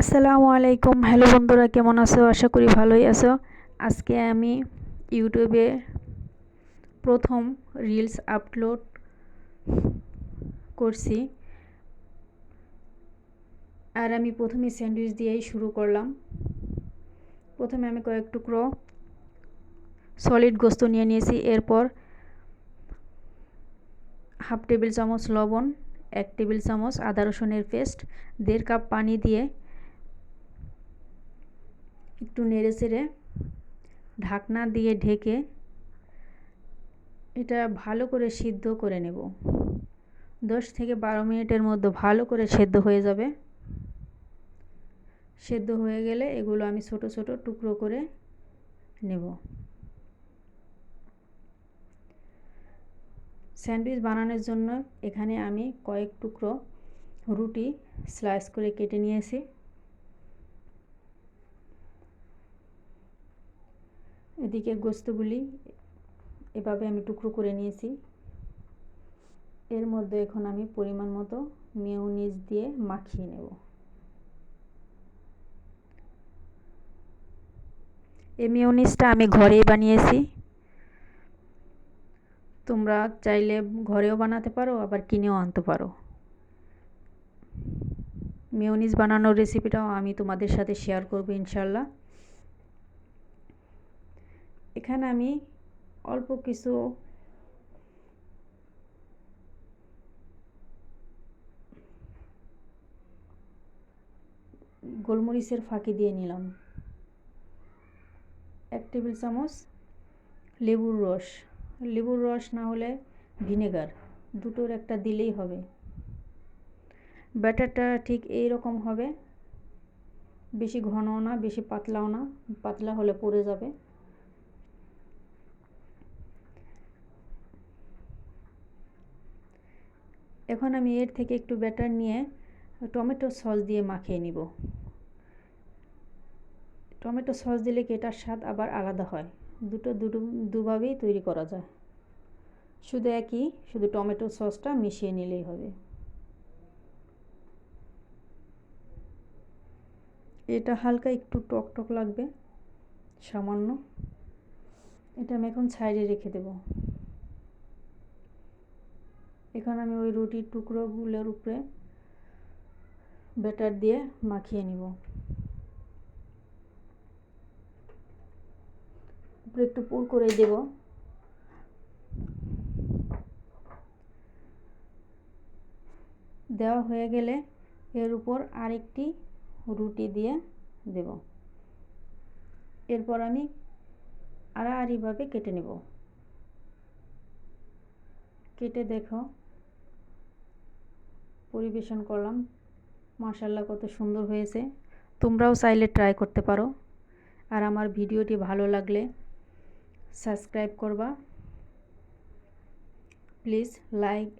আসসালামু আলাইকুম। হ্যালো বন্ধুরা, কেমন আছো? আশা করি ভালোই আছো। আজকে আমি ইউটিউবে প্রথম রিলস আপলোড করছি। আর আমি প্রথমে স্যান্ডউইচ দিয়েই শুরু করলাম। প্রথমে আমি কয়েক টুকরো সলিড গোস্ত নিয়ে নিয়েছি। এরপর হাফ টেবিল চামচ লবণ, এক টেবিল চামচ আদা রসুনের পেস্ট দেড় কাপ পানি দিয়ে একটু নেড়ে চেড়ে ঢাকনা দিয়ে ঢেকে এটা ভালো করে সিদ্ধ করে নেব। দশ থেকে বারো মিনিটের মধ্যে ভালো করে সেদ্ধ হয়ে যাবে। সেদ্ধ হয়ে গেলে এগুলো আমি ছোট ছোট টুকরো করে নেব। স্যান্ডউইচ বানানোর জন্য এখানে আমি কয়েক টুকরো রুটি স্লাইস করে কেটে নিয়েছি। এদিকে গোস্তগুলি এভাবে আমি টুকরো করে নিয়েছি। এর মধ্যে এখন আমি পরিমাণ মতো মেয়নিজ দিয়ে মাখিয়ে নেব। এই মেয়নিজটা আমি ঘরেই বানিয়েছি। তোমরা চাইলে ঘরেও বানাতে পারো, আবার কিনেও আনতে পারো। মেয়নিজ বানানোর রেসিপিটাও আমি তোমাদের সাথে শেয়ার করব ইনশাল্লাহ এখানে আমি অল্প কিছু গোলমরিচের ফাঁকি দিয়ে নিলাম। এক টেবিল চামচ লেবুর রস। লেবুর রস না হলে ভিনেগার, দুটোর একটা দিলেই হবে। ব্যাটারটা ঠিক এই রকম হবে। বেশি ঘনও না, বেশি পাতলাও না, পাতলা হলে পড়ে যাবে। এখন আমি এর থেকে একটু ব্যাটার নিয়ে টমেটো সস দিয়ে মাখিয়ে নিব। টমেটো সস দিলে কি এটার স্বাদ আবার আলাদা হয়? দুটো দুটো দুভাবেই তৈরি করা যায়। শুধু একই, শুধু টমেটো সসটা মিশিয়ে নিলেই হবে। এটা হালকা একটু টক টক লাগবে, সামান্য। এটা আমি এখন সাইডে রেখে দেবো। এখন আমি ওই রুটির টুকরোগুলোর উপরে ব্যাটার দিয়ে মাখিয়ে নিব। উপরে একটু পুর করে দেব। দেওয়া হয়ে গেলে এর উপর আরেকটি রুটি দিয়ে দেব। এরপর আমি আড়াআড়িভাবে কেটে নেব। কেটে দেখো পরিবেশন করলাম। মাশাল্লাহ কত সুন্দর হয়েছে। তোমরাও চাইলে ট্রাই করতে পারো। আর আমার ভিডিওটি ভালো লাগলে সাবস্ক্রাইব করবা। Please like